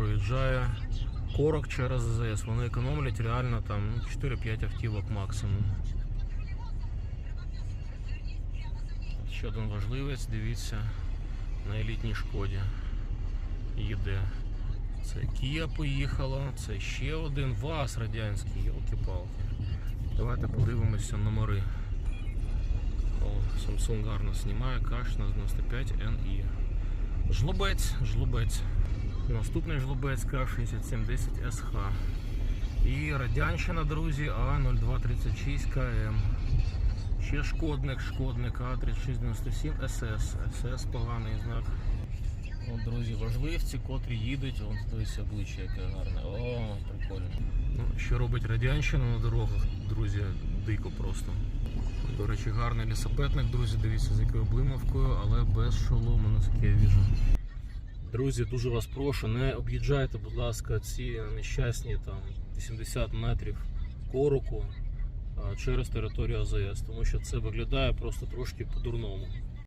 проїжджає корок через АЗС. Вони економлять реально там ну, 4-5 автівок максимум. Ще один важливець, дивіться, на елітній шкоді їде. Це Kia поїхала, це ще один ВАЗ радянський, йолки-палки. Давайте подивимося номери. О, Samsung гарно знімає, К695 NI. Жлобець, жлобець. Наступний жлобець К6710 СХ. І радянщина, друзі, А0236 КМ. Ще шкодник, шкодник А3697 СС. СС поганий знак. От, друзі, важливці, котрі їдуть, вон дивіться обличчя яке гарне. О, прикольно. Ну, що робить радянщина на дорогах, друзі, дико просто. До речі, гарний лісопетник, друзі, дивіться з якою блимавкою, але без шолому, наскільки я віжу. Друзі, дуже вас прошу, не об'їжджайте, будь ласка, ці нещасні там 80 метрів короку через територію АЗС, тому що це виглядає просто трошки по-дурному.